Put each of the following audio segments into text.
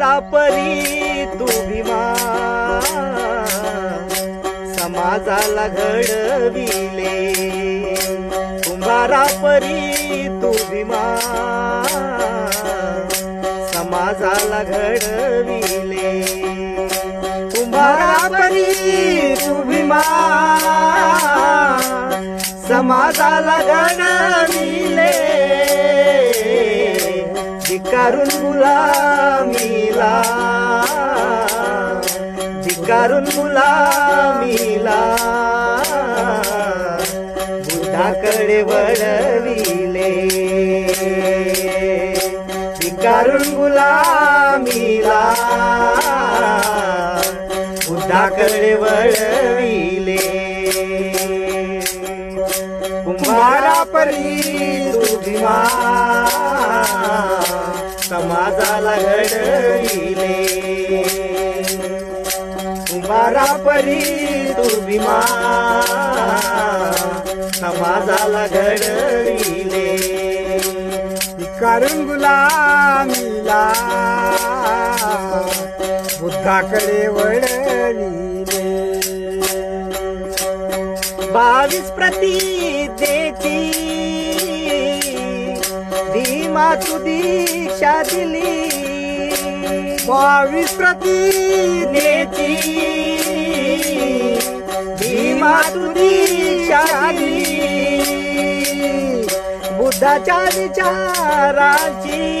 परी तू भीमा समाजाला घडविले. कुंभारा परी तू भीमा समाजाला घडविले. कुंभारा परी तू भीमा समाजाला घडविले. धिकारून गुलामीला धिकारून गुलामीला बुद्धाकडे वळविले. धिकारून गुलामीला बुद्धाकडे वळविले. कुंभारा परी तू भीमा समाजाला घडविले बारा परी तू समाजाला घडविले. कारण गुलामीला. बुद्धाकडे वळविले. बावीस प्रती देती मा तू दीक्षा दिली. बावीस प्रती भीमा तू दीक्षा दिली. बुद्धाच्या विचाराची.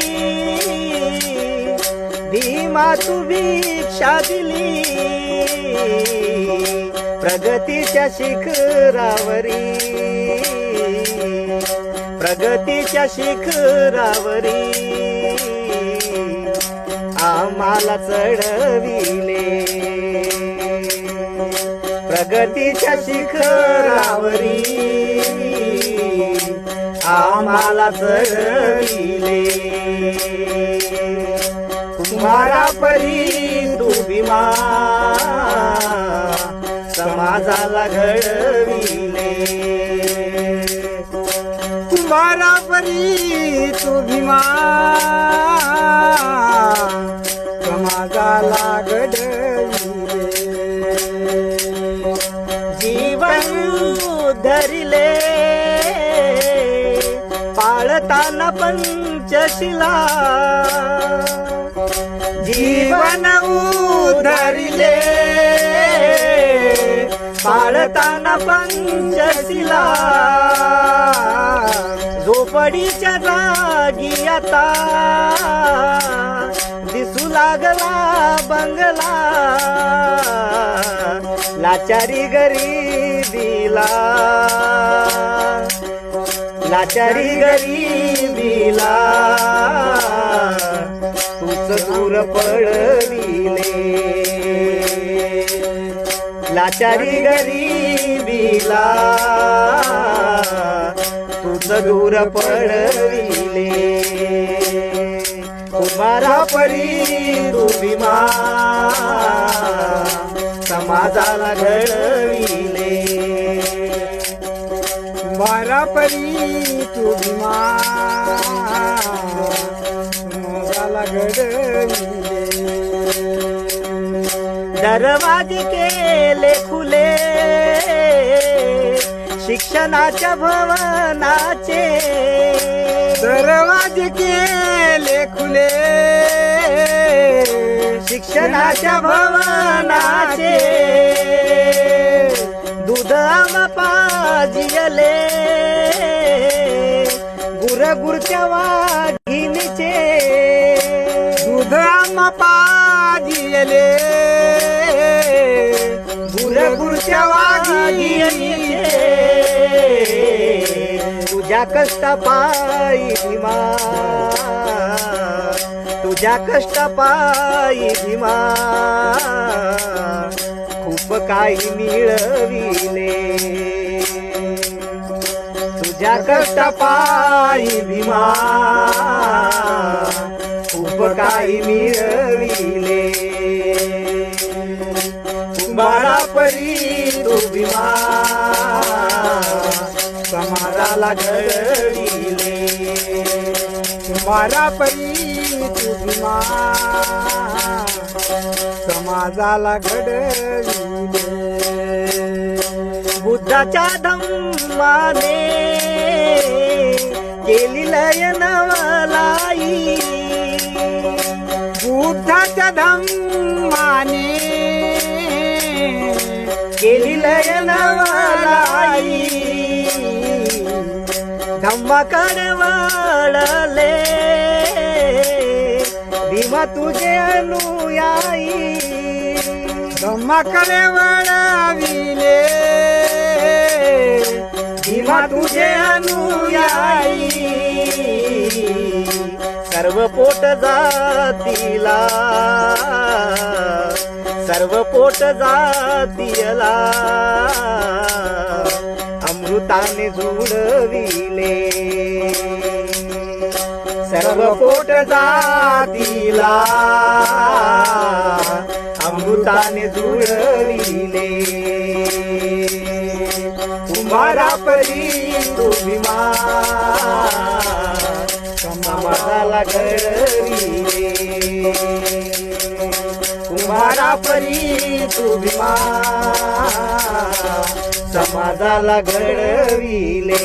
भीमा तू भिक्षा दिली. प्रगतीच्या शिखरावरी. प्रगतीच्या शिखरावरी. आम्हाला चढविले. प्रगतीच्या शिखरावरी. आम्हाला चढविले. कुंभारा परी तू समाजाला घडविले. कुंभारा परी तू भीमा. समाजाला लागड जीवन धरिले. पाळताना पंचशिला. जीवन उधरिले. पाळताना पंचशिला. झोपडीच्या जागी आता दिसू लागला बंगला. लाचारी गरीबीला. लाचारी गरीबीला. तूच दूर पडविले. लाचारी गरीबीला. तूच दूर पडविले. कुमारा परी तू भीमा समाजाला घडविले. कुमारा परी तू भीमा समाजाला घडविले. दरवाजे केले खुले शिक्षणाच्या भवनाचे दरवाजे केले खुले. शिक्षणाच्या भवनाचे दूध पाजियले. गुरगुरच्या वाघिणीचे दूध पाजियले. गुरगुरच्या वाघिणीचे तुझ्या कष्ट पायी भीमा तुझ्या कष्ट पायी भीमा खूप काही मिळविले. तुझ्या कष्ट पायी भीमा खूप काही मिळविले. कुंभारा परी तू भीमा मला घडविले कुंभारा परी तुझी मा समाजाला घडविले। बुद्धाच्या धम्माने केली लय नवलाई बुद्धाच्या धम्माने मकान वाळले भीमा तुझे अनुयायी धम्माकडे वळविले. भीमा तुझे अनुयायी सर्व पोट जातीला सर्व पोट जातीला. अमृताने जुडविले. जातीला. अमृताने जुळविले. कुंभारा परी तू समाजाला घडविले. कुंभारा परी तू समाजाला घडविले.